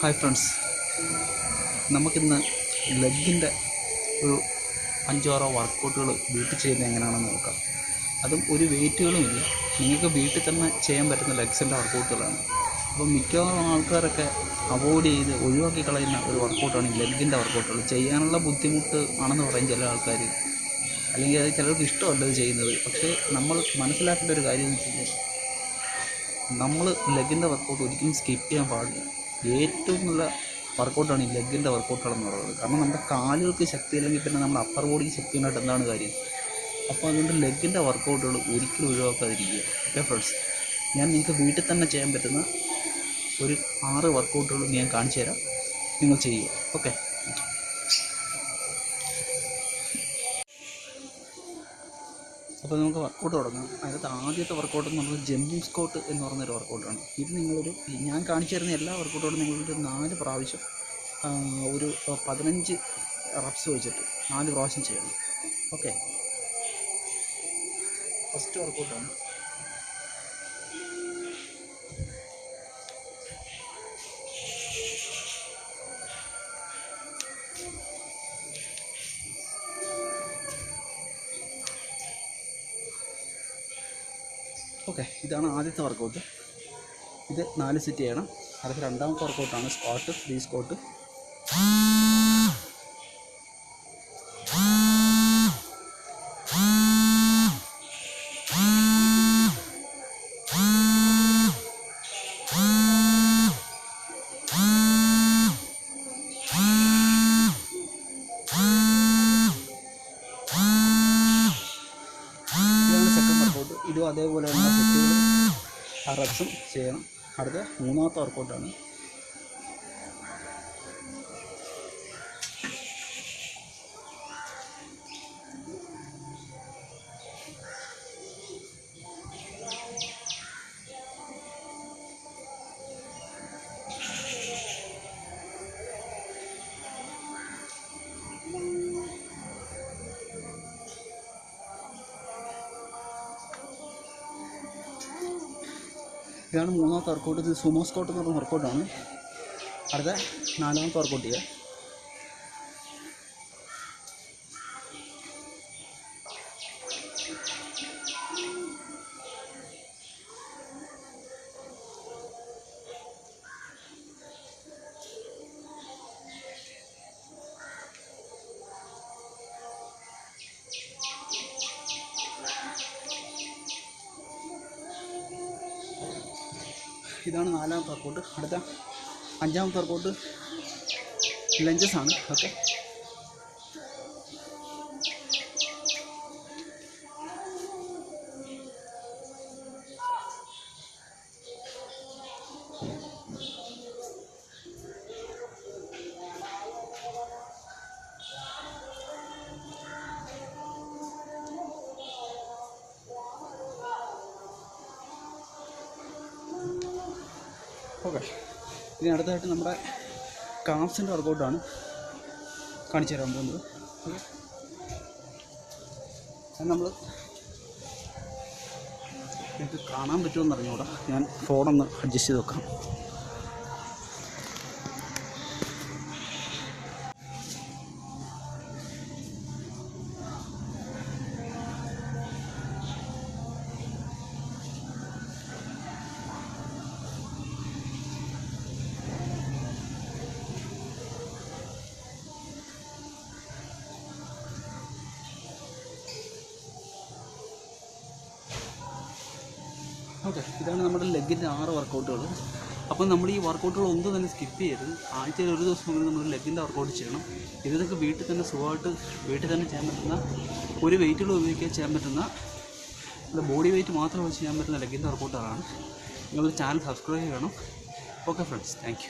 Hi friends. നമുക്കിന്ന് ലെഗിന്റെ ഒരു അഞ്ചാറോ വർക്കൗട്ടുകൾ വീട്ടിൽ ചെയ്യുന്നത് എങ്ങനെയാണെന്ന് നോക്കാം. അതും ഒരു വെയിറ്റുകളും ഇല്ല. നിങ്ങൾക്ക് വീട്ടിൽ തന്നെ ചെയ്യാൻ പറ്റുന്ന ലെഗ്സിന്റെ വർക്കൗട്ടുകളാണ്. അപ്പോൾ മിക്കവാറും ആൾക്കാരൊക്കെ അവോയ്ഡ് ചെയ്ത് ഒഴിവാക്കി കളയുന്ന ഒരു വർക്കൗട്ടാണ് ലെഗിന്റെ വർക്കൗട്ടുകൾ. ചെയ്യാനുള്ള ബുദ്ധിമുട്ട് ആണെന്ന് പറയും ചില ആൾക്കാർ. അല്ലെങ്കിൽ അത് ചിലർക്ക് ഇഷ്ടമല്ല അത് ചെയ്യുന്നത്. പക്ഷേ നമ്മൾ മനസ്സിലാക്കേണ്ട ഒരു കാര്യം എന്ന് വെച്ച് കഴിഞ്ഞാൽ നമ്മൾ ലെഗിന്റെ വർക്കൗട്ട് ഒരിക്കലും സ്കിപ്പ് ചെയ്യാൻ പാടില്ല. ഏറ്റവും നല്ല വർക്കൗട്ടാണ് ഈ ലെഗിന്റെ വർക്കൗട്ടുകളെന്ന് പറയുന്നത്. കാരണം നമ്മുടെ കാലുകൾക്ക് ശക്തി ഇല്ലെങ്കിൽ പിന്നെ നമ്മുടെ അപ്പർ ബോഡിക്ക് ശക്തി ഉണ്ടായിട്ട് എന്താണ് കാര്യം? അപ്പോൾ അതുകൊണ്ട് ലെഗിന്റെ വർക്കൗട്ടുകൾ ഒരിക്കലും ഒഴിവാക്കാതിരിക്കുക. ഓക്കെ ഫ്രണ്ട്സ് ഞാൻ നിങ്ങൾക്ക് വീട്ടിൽ തന്നെ ചെയ്യാൻ പറ്റുന്ന ഒരു ആറ് വർക്കൗട്ടുകൾ ഞാൻ കാണിച്ചു തരാം നിങ്ങൾ ചെയ്യുക. ഓക്കെ അപ്പോൾ നമുക്ക് വർക്കൗട്ട് തുടങ്ങാം. അതിനകത്ത് ആദ്യത്തെ വർക്കൗട്ട് എന്ന് പറയുന്നത് ജമ്പിങ് സ്കോട്ട് എന്ന് പറയുന്നൊരു വർക്കൗട്ടാണ് ഇത് നിങ്ങളൊരു ഞാൻ കാണിച്ചു തരുന്ന എല്ലാ വർക്കൗട്ടോടും നിങ്ങളൊരു നാല് പ്രാവശ്യം ഒരു പതിനഞ്ച് റബ്സ് വെച്ചിട്ട് നാല് പ്രാവശ്യം ചെയ്യണം. ഓക്കെ ഫസ്റ്റ് വർക്കൗട്ടാണ് ഓക്കെ ഇതാണ് ആദ്യത്തെ വർക്കൗട്ട് ഇത് നാല് സെറ്റ് ചെയ്യണം. അടുത്ത രണ്ടാമത്തെ വർക്കൗട്ടാണ് സ്ക്വാട്ട് ഫ്രീ സ്ക്വാട്ട് ഇതും അതേപോലെ തന്നെ സെറ്റുകളും ആ ചെയ്യണം അടുത്ത മൂന്നാമത്തെ വർക്കൗട്ടാണ് ഇതാണ് മൂന്നാമത്തെ വർക്കൗട്ട് ഇത് സുമോ സ്കോട്ട് എന്ന് പറഞ്ഞ വർക്കൗട്ടാണ് അടുത്ത നാലാമത്തെ വർക്കൗട്ട് ചെയ്യുക ഇതാണ് നാലാമത്തെ വർക്കൗട്ട് അടുത്ത അഞ്ചാമത്തെ വർക്കൗട്ട് ലഞ്ചസ് ആണ് ഓക്കെ. ഓക്കെ ഇനി അടുത്തായിട്ട് നമ്മുടെ കാസിന്റെ വർക്കൗട്ടാണ് കാണിച്ചു തരാൻ പോകുന്നത്. ഓക്കെ നമ്മൾ നിങ്ങൾക്ക് കാണാൻ പറ്റുമെന്ന് അറിഞ്ഞുകൂടാ ഞാൻ ഫോണൊന്ന് അഡ്ജസ്റ്റ് ചെയ്ത് വെക്കാം ഓക്കെ ഇതാണ് നമ്മുടെ ലെഗിന്റെ ആറ് വർക്കൗട്ടുകൾ അപ്പം നമ്മൾ ഈ വർക്കൗട്ടുകൾ ഒന്നും തന്നെ സ്കിപ്പ് ചെയ്യരുത് ആഴ്ചയിൽ ഒരു ദിവസം കൊണ്ട് നമ്മൾ ലെഗിന്റെ വർക്കൗട്ട് ചെയ്യണം. ഇത് നിങ്ങൾക്ക് വീട്ടിൽ തന്നെ സുഖമായിട്ട് വീട്ടിൽ തന്നെ ചെയ്യാൻ പറ്റുന്ന ഒരു വെയിറ്റുകൾ ഉപയോഗിക്കാൻ ചെയ്യാൻ പറ്റുന്ന ബോഡി വെയിറ്റ് മാത്രം വെച്ച് ചെയ്യാൻ പറ്റുന്ന ലെഗിന്റെ വർക്കൗട്ടുകളാണ് നിങ്ങൾ ചാനൽ സബ്സ്ക്രൈബ് ചെയ്യണം. Okay friends thank